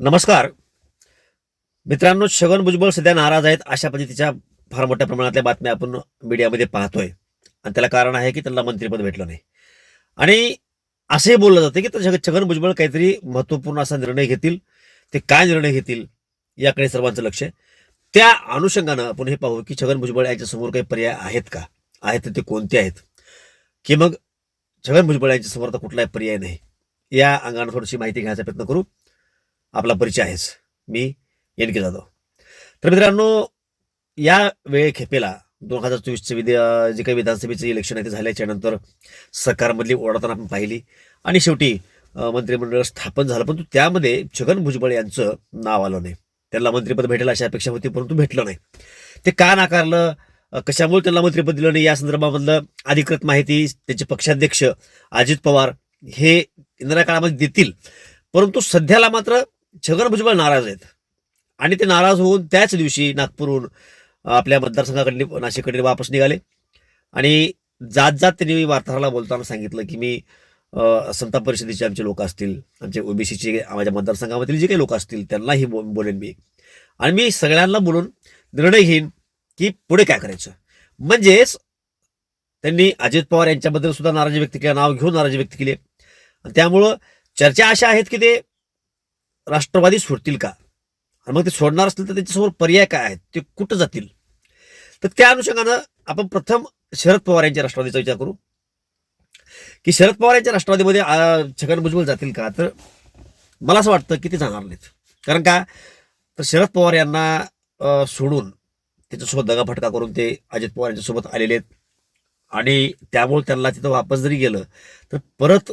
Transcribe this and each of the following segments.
नमस्कार. मित्रांनो छगन भुजबळ सध्या नाराज आहेत अशा पद्धतीच्या फार मोठ्या प्रमाणातल्या बातम्या आपण मीडियामध्ये पाहतोय. आणि त्याला कारण आहे की त्यांना मंत्रिपद भेटलं नाही. आणि असंही बोललं जातं की छगन भुजबळ काहीतरी महत्त्वपूर्ण असा निर्णय घेतील. ते काय निर्णय घेतील याकडे सर्वांचं लक्ष आहे. त्या अनुषंगानं आपण हे पाहू की छगन भुजबळ यांच्यासमोर काही पर्याय आहेत का? आहेत तर ते कोणते आहेत? की मग छगन भुजबळ यांच्यासमोर तर कुठलाही पर्याय नाही. या अंगानं थोडीशी माहिती घेण्याचा प्रयत्न करू. आपला परिचय आहेच. मी एन के जाधव. तर मित्रांनो या वेळेखेपेला दोन हजार चोवीसचे विद्या जे काही विधानसभेचे इलेक्शन आहे ते झाल्याच्यानंतर सरकारमधली ओढताना आपण पाहिली. आणि शेवटी मंत्रिमंडळ स्थापन झालं परंतु त्यामध्ये छगन भुजबळ यांचं नाव आलं नाही. त्यांना मंत्रिपद भेटेल अशी अपेक्षा होती परंतु भेटलं नाही. ते का नाकारलं? कशामुळे त्यांना मंत्रिपद दिलं नाही? या संदर्भामधलं अधिकृत माहिती त्यांचे पक्षाध्यक्ष अजित पवार हे इंदिरा काळामध्ये देतील. परंतु सध्याला मात्र छगन भुजबळ नाराज आहेत. आणि ते नाराज होऊन त्याच दिवशी नागपूरहून आपल्या मतदारसंघाकडे नाशिककडे वापस निघाले. आणि जात जात त्यांनी वार्ताहराला बोलताना सांगितलं की मी संताप परिषदेचे आमचे लोक असतील आमचे ओबीसीचे माझ्या मतदारसंघामधील जे काही लोक असतील त्यांनाही बो बोलेन मी. आणि मी सगळ्यांना बोलून निर्णय घेईन की पुढे काय करायचं. म्हणजेच त्यांनी अजित पवार यांच्याबद्दल सुद्धा नाराजी व्यक्त केली नाव घेऊन नाराजी व्यक्त केली. त्यामुळं चर्चा अशा आहेत की ते राष्ट्रवादी सोडतील का? आणि मग ते सोडणार असतील तर त्याच्यासमोर पर्याय काय आहेत? ते कुठं जातील? तर त्या अनुषंगानं आपण प्रथम शरद पवार यांच्या राष्ट्रवादीचा विचार करू. की शरद पवार यांच्या राष्ट्रवादीमध्ये छगन भुजबळ जातील का? तर मला असं वाटतं की ते जाणार नाहीत. कारण का? तर शरद पवार यांना सोडून त्याच्यासोबत दगाफटका करून ते अजित पवार यांच्यासोबत आलेले आहेत. आणि त्यामुळे त्यांना तिथं वापस जरी गेलं तर परत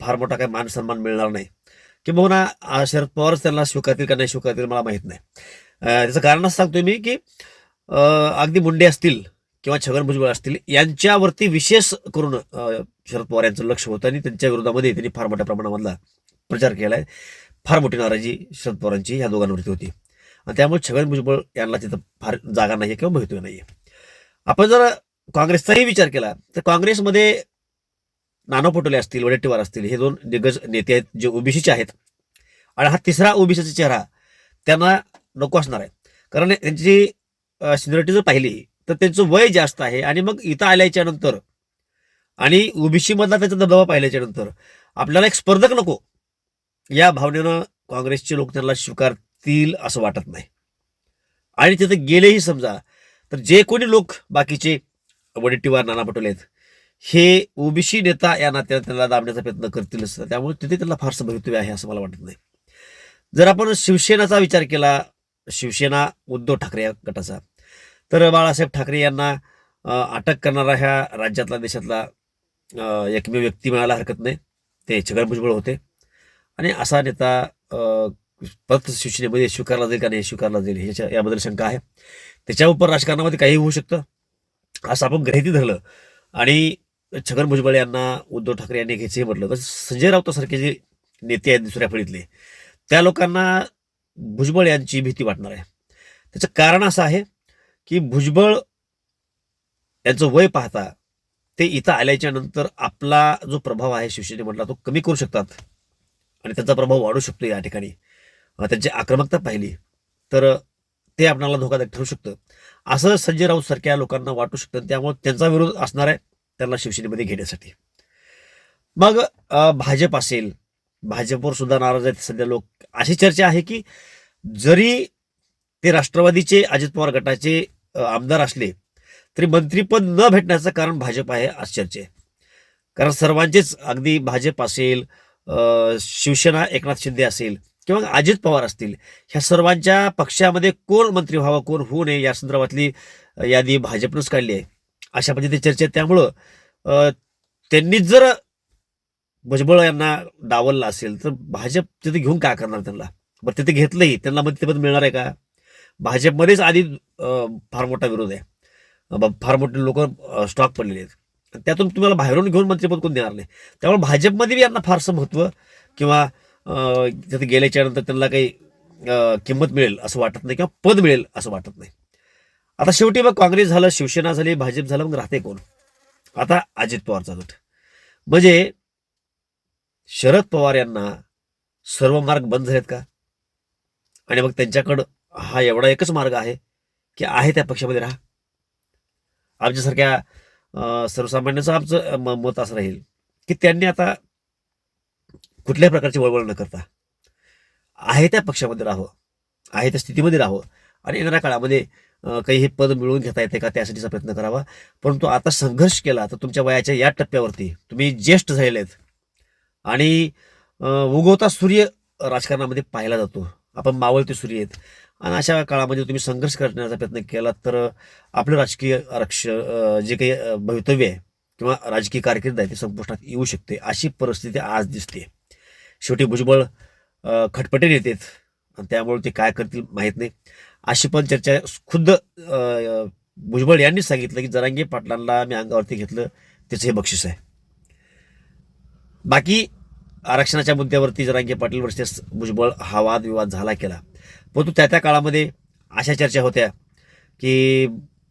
फार मोठा काही मान सन्मान मिळणार नाही. किंबहुना शरद पवारच त्यांना स्वीकारतील का नाही स्वीकारतील मला माहीत नाही. त्याचं कारण असं सांगतोय मी की अगदी मुंडे असतील किंवा छगन भुजबळ असतील यांच्यावरती विशेष करून शरद पवार यांचं लक्ष होतं आणि त्यांच्या विरोधामध्ये त्यांनी फार मोठ्या प्रमाणामधला प्रचार केला आहे फार मोठी नाराजी शरद पवारांची ह्या दोघांवरती होती. आणि त्यामुळे छगन भुजबळ यांना तिथं फार जागा नाही किंवा महत्त्व नाही आपण जर काँग्रेसचाही विचार केला तर काँग्रेसमध्ये नाना पटोले असतील वडेट्टीवार असतील हे दोन दिग्गज नेते आहेत जे ओबीसीचे आहेत. आणि हा तिसरा ओबीसीचा चेहरा त्यांना नको असणार आहे. कारण त्यांची सिनियरिटी जर पाहिली तर त्यांचं वय जास्त आहे. आणि मग इथं आल्याच्यानंतर आणि ओबीसीमधला त्यांचा दबाव पाहिल्याच्या नंतर आपल्याला एक स्पर्धक नको. या भावनेनं काँग्रेसचे लोक त्यांना स्वीकारतील असं वाटत नाही. आणि तिथे गेलेही समजा तर जे कोणी लोक बाकीचे वडेट्टीवार नाना पटोले आहेत हे ओबीसी नेता या नात्याने त्याला दाबण्याचा प्रयत्न करतीलच त्यामुळे तिथे त्यांना फारसं भवितव्य आहे असं मला वाटत नाही. जर आपण शिवसेनाचा विचार केला शिवसेना उद्धव ठाकरे या गटाचा तर बाळासाहेब ठाकरे यांना अटक करणारा ह्या राज्यातला देशातला एकमेव व्यक्ती मिळायला हरकत नाही. ते छगन भुजबळ होते. आणि असा नेता परत शिवसेनेमध्ये स्वीकारला जाईल का नाही स्वीकारला जाईल ह्याच्या याबद्दल शंका आहे. त्याच्या उपर राजकारणामध्ये काही होऊ शकतं. असं आपण ग्रहिती धरलं. आणि छगन भुजबळ यांना उद्धव ठाकरे यांनी घ्यायचं हे म्हटलं. तर संजय राऊतासारखे जे नेते आहेत दुसऱ्या फळीतले त्या लोकांना भुजबळ यांची भीती वाटणार आहे. त्याचं कारण असं आहे की भुजबळ यांचं वय पाहता ते इथं आल्याच्यानंतर आपला जो प्रभाव आहे शिवसेनेमधला तो कमी करू शकतात आणि त्यांचा प्रभाव वाढू शकतो या ठिकाणी. त्यांची आक्रमकता पाहिली तर ते आपणाला धोकादायक ठरू शकतं. असं संजय राऊत सारख्या लोकांना वाटू शकतं त्यामुळे त्यांचा विरोध असणार आहे. त्यांना शिवसेनेमध्ये घेण्यासाठी. मग भाजप असेल भाजपवर सुद्धा नाराज आहेत सध्या लोक. अशी चर्चा आहे की जरी ते राष्ट्रवादीचे अजित पवार गटाचे आमदार असले तरी मंत्रीपद न भेटण्याचं कारण भाजप आहे आज चर्चे कारण सर्वांचेच अगदी भाजप असेल शिवसेना एकनाथ शिंदे असेल किंवा अजित पवार असतील ह्या सर्वांच्या पक्षामध्ये कोण मंत्री व्हावा कोण होऊ नये या संदर्भातली यादी भाजपनंच काढली आहे. अशा पद्धतीची चर्चा आहे. त्यामुळं त्यांनीच जर भुजबळ यांना डावललं असेल तर भाजप तिथे घेऊन काय करणार त्यांना? बरं तिथे घेतलंही त्यांना मंत्रिपद मिळणार आहे का? भाजपमध्येच आधी फार मोठा विरोध आहे. फार मोठे लोक स्टॉक पडलेले आहेत. त्यातून तुम्हाला बाहेरून घेऊन मंत्रिपद कोण देणार नाही? त्यामुळे भाजपमध्ये बी यांना फारसं महत्त्व किंवा तिथे गेल्याच्यानंतर त्यांना काही किंमत मिळेल असं वाटत नाही किंवा पद मिळेल असं वाटत नाही. आता शेवटी मग काँग्रेस झालं शिवसेना झाली भाजप झालं मग राहते कोण? आता अजित पवारचा गट. म्हणजे शरद पवार यांना सर्व मार्ग बंद झालेत का? आणि मग त्यांच्याकडं हा एवढा एकच मार्ग आहे की आहे त्या पक्षामध्ये राहा. आमच्यासारख्या सर्वसामान्यांचं आमचं म- मत असं राहील की त्यांनी आता कुठल्याही प्रकारची वळवळ न करता आहे त्या पक्षामध्ये राहावं आहे त्या स्थितीमध्ये राहावं. आणि येणाऱ्या काळामध्ये काही हे पद मिळवून घेता येते का त्यासाठीचा प्रयत्न करावा. परंतु आता संघर्ष केला तर तुमच्या वयाच्या या टप्प्यावरती तुम्ही ज्येष्ठ झालेले आहेत आणि उगवता सूर्य राजकारणामध्ये पाहिला जातो. आपण मावळते सूर्य आहेत आणि अशा काळामध्ये तुम्ही संघर्ष करण्याचा प्रयत्न केला तर आपलं राजकीय आरक्ष जे काही भवितव्य आहे किंवा राजकीय कारकीर्द आहे ते संपुष्टात येऊ शकते अशी परिस्थिती आज दिसते. शेवटी भुजबळ खटपटे येतात. आणि त्यामुळे ते काय करतील माहीत नाही. अशी पण चर्चा खुद्द भुजबळ यांनीच सांगितलं की जरांगे पाटलांना मी अंगावरती घेतलं त्याचं हे बक्षीस आहे. बाकी आरक्षणाच्या मुद्द्यावरती जरांगे पाटील वर्सेस भुजबळ हा वादविवाद झाला केला. परंतु त्या त्या काळामध्ये अशा चर्चा होत्या की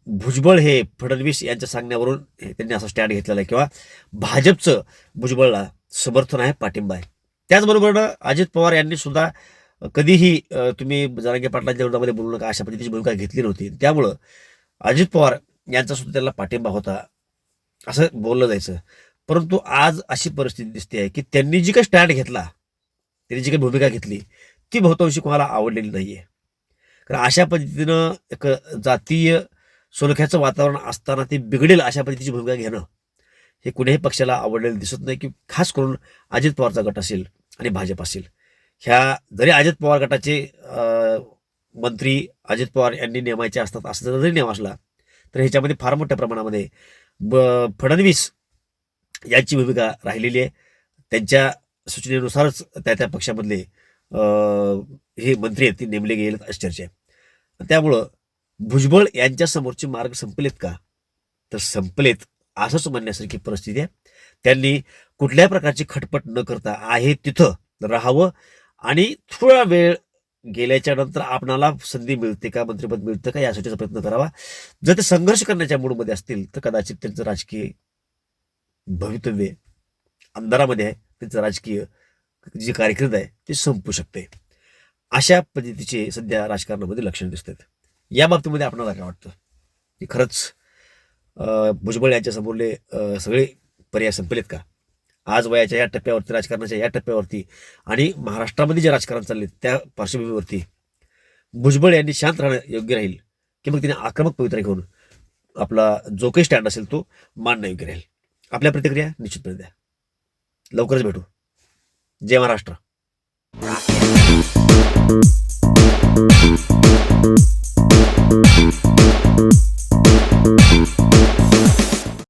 भुजबळ हे फडणवीस यांच्या सांगण्यावरून हे त्यांनी असा स्टँड घेतलेला आहे किंवा भाजपचं भुजबळला समर्थन आहे पाठिंबा आहे. त्याचबरोबर अजित पवार यांनी सुद्धा कधीही तुम्ही जरांगे पाटलांच्या विरोधामध्ये बोलू नका अशा पद्धतीची भूमिका घेतली नव्हती. त्यामुळं अजित पवार यांचा सुद्धा त्याला पाठिंबा होता असं बोललं जायचं. परंतु आज अशी परिस्थिती दिसते आहे की त्यांनी जी काही स्टँड घेतला त्यांनी जी काही भूमिका घेतली ती बहुतांशी कोणाला आवडलेली नाही आहे कारण अशा पद्धतीनं एक जातीय सुलख्याचं वातावरण असताना ते बिघडेल अशा पद्धतीची भूमिका घेणं हे कुणीही पक्षाला आवडलेलं दिसत नाही की खास करून अजित पवारचा गट असेल आणि भाजप असेल. ह्या जरी अजित पवार गटाचे मंत्री अजित पवार यांनी नेमायचे असतात असं जरी नेम असला तर ह्याच्यामध्ये फार मोठ्या प्रमाणामध्ये ब फडणवीस यांची भूमिका राहिलेली आहे. त्यांच्या सूचनेनुसारच त्या त्या पक्षामधले हे मंत्री आहेत ते नेमले गेले अशी चर्चा आहे. त्यामुळं भुजबळ यांच्या समोरचे मार्ग संपलेत का? तर संपलेत असंच म्हणण्यासारखी परिस्थिती आहे. त्यांनी कुठल्याही प्रकारची खटपट न करता आहे तिथं राहावं. आणि थोडा वेळ गेल्याच्यानंतर आपणाला संधी मिळते का मंत्रिपद मिळतं का यासाठीचा प्रयत्न करावा. जर ते संघर्ष करण्याच्या मूडमध्ये असतील तर कदाचित त्यांचं राजकीय भवितव्य अंधारामध्ये आहे. त्यांचं राजकीय जी कार्यक्रम आहे ते संपू शकते. अशा पद्धतीचे सध्या राजकारणामध्ये लक्षण दिसतात. या बाबतीमध्ये आपणाला काय वाटतं? की खरंच भुजबळ यांच्या समोरले सगळे पर्याय संपलेत का? आज वयाच्या या टप्प्यावरती राजकारणाच्या या टप्प्यावरती आणि महाराष्ट्रामध्ये जे राजकारण चालले त्या पार्श्वभूमीवरती भुजबळ यांनी शांत राहणं योग्य राहील की मग तिने आक्रमक पवित्रा घेऊन आपला जो काही स्टँड असेल तो मांडणं योग्य राहील? आपल्या प्रतिक्रिया निश्चितपणे द्या. लवकरच भेटू. जय महाराष्ट्र. Thank